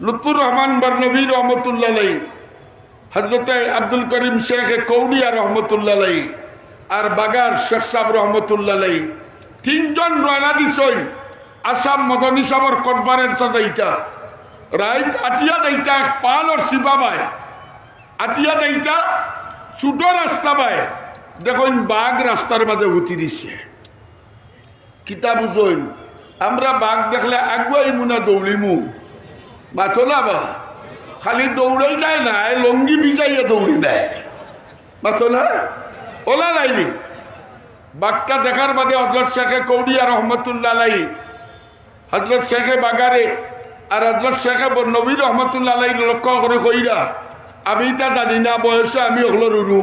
লুৎফুর রহমান বর্নবী রহমতুল্লাহ হজরত আব্দুল করিম শেখ কৌড়িয়া রহমতুল্লাহ আর বাগার শেখ সাহ রহমতুল্লাহ তিনজন রয়না দিছই আসাম মদনী সাবর কনফারেন্স দাইতা রাইত আটিয়া দাইতা পাল আর শিবা বাই। আটিয়া দাইতা ছোট রাস্তা বাই। দেখুন বাঘ রাস্তার মাঝে উঠি দিছে। কিতা বুঝইন আমরা বাঘ দেখলে আগুয়াই মুনা দৌড়িমু মাথো না বা। খালি দৌড়াই যায় না লঙ্গি ভিজাইয়া দৌড়ি দেয় মাথো না? ওলা লাইনি বাঘটা দেখার বাদে হজরত শেখে কৌডিয়া রহমতুল্লাহ লাই হজরত শেখে বাগারে আর হজরত শেখে নবী রহমতুল্লাহ লাই লক্ষ্য করে কইরা আমি তা জানি না, বয়সে আমি ওগুলো রুরু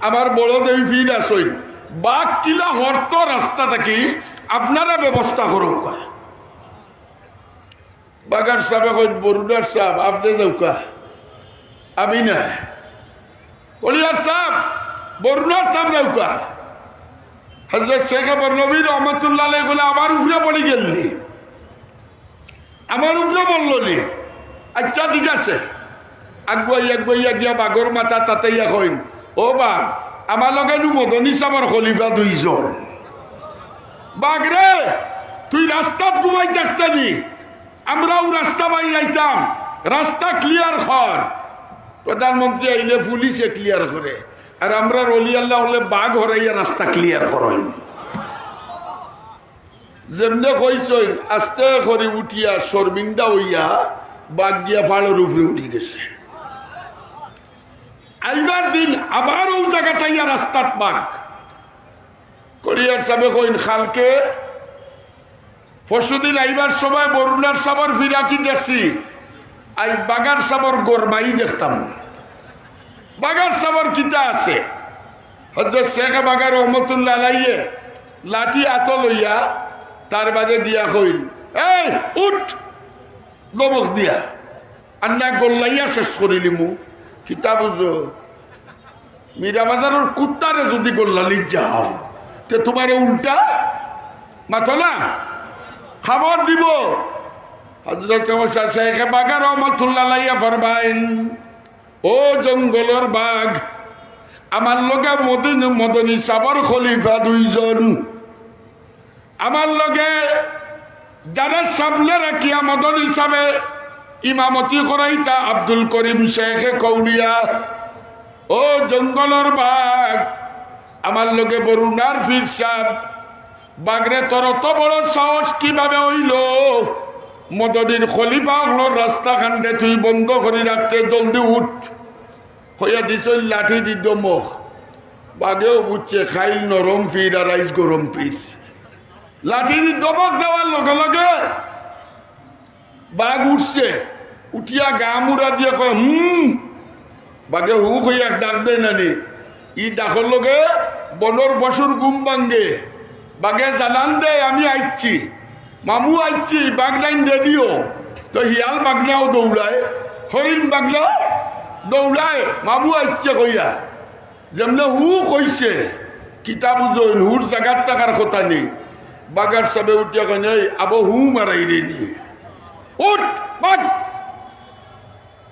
আমার বড় দেই ফির আসই বাঘ কিলা হরত রাস্তা থাকি আপনারা ব্যবস্থা করুক বাগান সাহেব বরুণার সাহেব আপনি নৌকা আমি না। কলিয়ার সাহেব বরুণার সাহেব নৌকা হজরত শেখ বর্নবী রহমতুল্লাহ বলে আমার উপরে পড়ে গেলনি আমার উপরে বললি আচ্ছা ঠিক আছে। আগুয়াই আগুয়াইয়া গিয়া বাঘর মাথা তাতে ইয়া কইন ও বাঘ আমার লগে মদনী সাবার খলিফা দুইজন। বাঘ রে তুই রাস্তাত ঘুমাই দেখতানি আমরাও রাস্তা বাই আইতাম রাস্তা ক্লিয়ার কর প্রধানমন্ত্রী আইলে পুলিশে ক্লিয়ার করে আর আমরা রলি আল্লাহ হলে বাঘ হরাইয়া রাস্তা ক্লিয়ার করেন যেমনে কইসইন আস্তে করে উঠিয়া শর্মিন্দা হইয়া বাঘ গিয়া ফাড়ের উপরে উঠি গেছে। আইবার দিন আবার ওই জায়গাটাইয়া রাস্তাত বাঘ। করিয়ার সাবে কইন, খালকে পরশুদিন আইবার সময় বরুণার সাবর ফিরাকি দেখছি? আই বাগার সাবর গোরমাই দেখতাম। বাগার সাবর কিতা আছে? হজরত শেখ বাগার রহমতুল্লাহ লাইয়ে লাঠি আত লইয়া তার বাদে দিয়া কইল এই, উঠ গমক দিয়া। আন্না গোল্লাইয়া শেষ করিলি মু কিতা বুঝো মীরা বাজারের কুত্তারে যদি গোল্লালি যাও তে তোমার উল্টা? মাথো না? খবর দিব। বাঘ, আমার লগে মদিন খলিফা দুইজন। লগে যারা সামনে রাখিয়া মদন হিসাবে ইমামতি করাইতা আব্দুল করিম শেখ কৌড়িয়া ও জঙ্গলের বাঘ আমার লগে বরুণার ফির বাগরে তোর অত বড় সাহস কীভাবে হইল? মদনীর খলিফা হলোর রাস্তা খান্ডে তুই বন্ধ করে রাখতে জলদি উঠ। হইয়া দিছ লাঠি দি দমক বাগেও বুঝছে খাইল নরম ফির আর আইস গরম ফির লাঠি দি দমক দেওয়ার লগে লগে বাঘ উঠছে। উঠিয়া গা মুড়া দিয়ে কয়, হুম। বাগে হু হইয়া ডাক দেয় নানি, ই ডাকর লগে বনর পশুর গুম ভাঙ্গে বাগে জানান দে আমি আইছি মামু আইছি বাগলাইন রেডিও তো হিয়াল বাগনাও দৌড়ায়, হরিণ বাগলা দৌড়ায়, মামু আইছে কইয়া। যেমনে হু কইছে কিতাব বুঝইন হুর জাগাত থাকার কথা নেই বাগার সবে উঠিয়া কেন আবো হু মারাই রে নি উঠ বাগ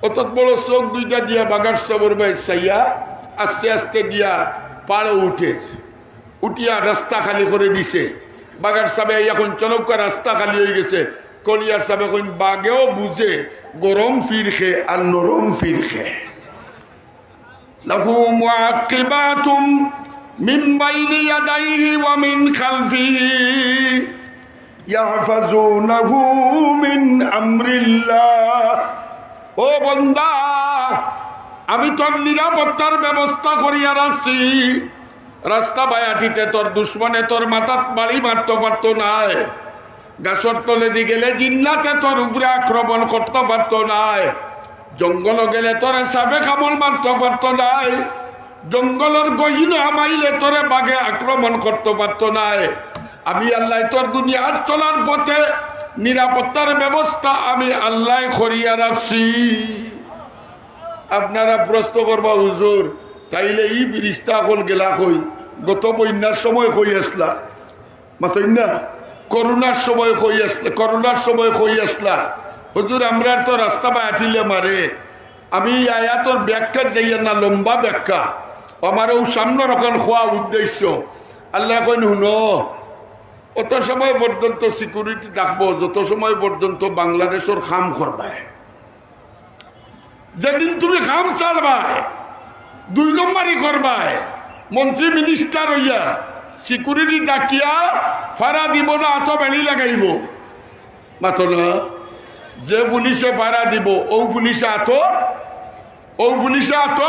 অত বড় চোখ দুইটা দিয়া বাগার সবর বাই চাইয়া আস্তে আস্তে গিয়া পাড়ে উঠে, উঠিয়া রাস্তা খালি করে দিছে। বাগার সাবে এখন চনকা রাস্তা খালি হয়ে গেছে। কলিয়ার সাবে এখন বাগেও বুঝে, গরম ফির খে আর নরম ফির খে লাহু মিন বাইনি ইয়াদাইহি ওয়া মিন খালফিহি। ইয়াহফাজুনাহু মিন আমরিল্লাহ। ও বন্দা, আমি তোর নিরাপত্তার ব্যবস্থা করিয়া রাখছি। রাস্তা বায়াটিতে তোর দুশ্মনে তোর মাথাত বাড়ি মারতে পারত নাই। গাছর তলে দি গেলে জিল্লাতে তোর উপরে আক্রমণ করতে পারত নাই। জঙ্গল গেলে তোরে সাবে কামল মারতে পারত নাই। জঙ্গলের গহিন হামাইলে তোরে বাঘে আক্রমণ করতে পারত নাই। আমি আল্লাহ তোর দুনিয়ার চলার পথে নিরাপত্তার ব্যবস্থা আমি আল্লাহ করিয়া রাখছি। আপনারা প্রশ্ন করবা, হুজুর, তাইলে ই ফিরিস্তা হল গেলা কই? গত বন্যার সময় কই আসলা? মাতই না করোনার সময় কই আসলে, করোনার সময় কই আসলা? হুজুর, আমরা তো রাস্তা বা আঠিলে মারে। আমি আয়াতর ব্যাখ্যা যাইয়া না, লম্বা ব্যাখ্যা। আমারও সামনে রকম খোয়া উদ্দেশ্য। আল্লাহ কইন শুনো অত সময় পর্যন্ত সিকিউরিটি থাকব, যত সময় পর্যন্ত বাংলাদেশের খাম করবায় যেদিন তুমি খাম চালবাই দুই নম্বরই করবাই। মন্ত্রী মিনিস্টার হইয়া সিকিউরিটি ডাকিয়া ফাড়া দিব না আত বেড়ি লাগাইব। মাতো না, যে পুলিশে ফাড়া দিব, ও পুলিশে আত ও পুলিশে আত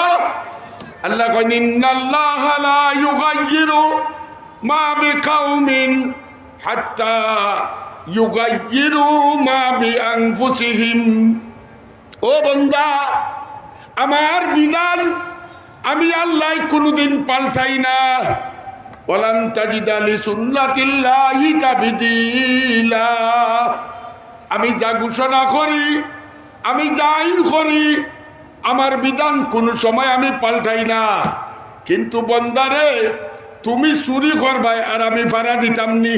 আল্লাহ কইন, ইন্নাল্লাহ লা ইউগাইয়িরু মা বিকাউমিন হাত্তা ও বন্দা, আমার বিধান আমি আল্লাহ কোনোদিন পাল্টাই না। আমি যা ঘোষণা করি, আমি যাই করি, আমার বিধান কোনো সময় আমি পাল্টাই না। কিন্তু বন্দারে, তুমি চুরি করবাই আর আমি ভাড়া দিতাম নি